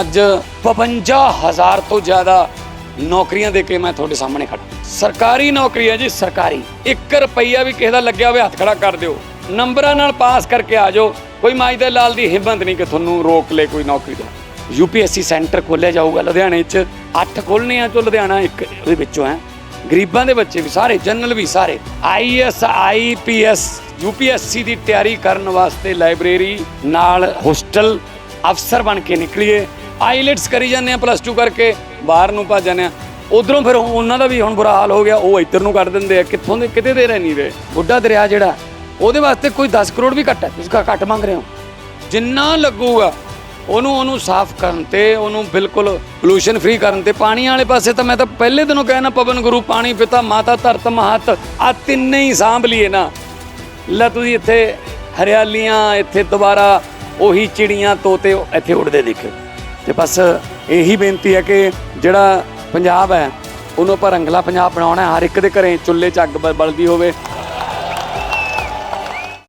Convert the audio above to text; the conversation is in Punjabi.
ਅੱਜ 55000 ਤੋਂ ਜ਼ਿਆਦਾ ਨੌਕਰੀਆਂ ਦੇ ਕੇ ਮੈਂ ਤੁਹਾਡੇ ਸਾਹਮਣੇ ਖੜਾ ਸਰਕਾਰੀ ਨੌਕਰੀ ਹੈ ਜੀ, ਸਰਕਾਰੀ। 1 ਰੁਪਈਆ ਵੀ ਕਿਸੇ ਦਾ ਲੱਗਿਆ ਹੋਵੇ, ਹੱਥ ਖੜਾ ਕਰ ਦਿਓ। ਨੰਬਰਾਂ ਨਾਲ ਪਾਸ ਕਰਕੇ ਆ ਜਾਓ। ਕੋਈ ਮਾਈ ਦੇ ਲਾਲ ਦੀ ਹਿੰਮਤ ਨਹੀਂ ਕਿ ਤੁਹਾਨੂੰ ਰੋਕ ਲੇ ਕੋਈ ਨੌਕਰੀ ਤੋਂ। ਯੂਪੀਐਸਸੀ ਸੈਂਟਰ ਖੋਲਿਆ ਜਾਊਗਾ ਲੁਧਿਆਣੇ 'ਚ। 8 ਖੋਲ੍ਹਣੇ ਆ ਜੋ ਲੁਧਿਆਣਾ ਇੱਕ ਉਹਦੇ ਵਿੱਚੋਂ ਹੈ। ਗਰੀਬਾਂ ਦੇ ਬੱਚੇ ਵੀ ਸਾਰੇ, ਜਨਰਲ ਵੀ ਸਾਰੇ। ਆਈਐਸ ਆਈਪੀਐਸ ਯੂਪੀਐਸਸੀ ਦੀ ਤਿਆਰੀ ਕਰਨ ਵਾਸਤੇ ਲਾਇਬ੍ਰੇਰੀ ਨਾਲ ਹੋਸਟਲ ਅਫਸਰ ਬਣ ਕੇ ਨਿਕਲੀਏ। ਆਈਲੈਟਸ ਕਰੀ ਜਾਂਦੇ ਆ ਪਲੱਸ 2 ਕਰਕੇ, ਬਾਹਰ ਨੂੰ ਭੱਜ ਜਾਂਦੇ ਆ। ਉਧਰੋਂ ਫਿਰ ਉਹਨਾਂ ਦਾ ਵੀ ਹੁਣ ਬੁਰਾ ਹਾਲ ਹੋ ਗਿਆ, ਉਹ ਇੱਧਰ ਨੂੰ ਕੱਢ ਦਿੰਦੇ ਆ। ਕਿੱਥੋਂ ਦੇ ਕਿਤੇ ਦੇ ਰਹਿ ਨਹੀਂ ਰਹੇ। ਬੁੱਢਾ ਦਰਿਆ ਜਿਹੜਾ, ਉਹਦੇ ਵਾਸਤੇ ਕੋਈ 10 ਕਰੋੜ ਵੀ ਘੱਟ ਹੈ। ਤੁਸੀਂ ਘੱਟ ਮੰਗ ਰਹੇ ਹੋ। ਜਿੰਨਾ ਲੱਗੂਗਾ, ਉਹਨੂੰ ਉਹਨੂੰ ਸਾਫ਼ ਕਰਨ ਤੇ, ਉਹਨੂੰ ਬਿਲਕੁਲ ਪੋਲੂਸ਼ਨ ਫ੍ਰੀ ਕਰਨ ਤੇ ਪਾਣੀ ਵਾਲੇ ਪਾਸੇ ਤਾਂ ਮੈਂ ਤਾਂ ਪਹਿਲੇ ਦਿਨੋਂ ਕਹਿਣਾ ਪਵਨ ਗੁਰੂ, ਪਾਣੀ, ਪਿਤਾ, ਮਾਤਾ, ਧਰਤ, ਮਹਤ ਆ ਤਿੰਨੇ ਹੀ ਸਾਂਭ ਲਈਏ ਨਾ। ਲੈ ਤੁਸੀਂ ਇੱਥੇ ਹਰਿਆਲੀਆਂ, ਇੱਥੇ ਦੁਬਾਰਾ ਉਹੀ ਚਿੜੀਆਂ ਤੋਤੇ ਇੱਥੇ ਉੱਡਦੇ ਦਿਖੇ ਤੇ ਬਸ ਇਹੀ ਬੇਨਤੀ ਹੈ ਕਿ ਜਿਹੜਾ ਪੰਜਾਬ ਹੈ, ਉਹਨੂੰ ਆਪਾਂ ਰੰਗਲਾ ਪੰਜਾਬ ਬਣਾਉਣਾ ਹਰ ਇੱਕ ਦੇ ਘਰੇ ਚੁੱਲ੍ਹੇ 'ਚ ਅੱਗ ਬਲਦੀ ਹੋਵੇ।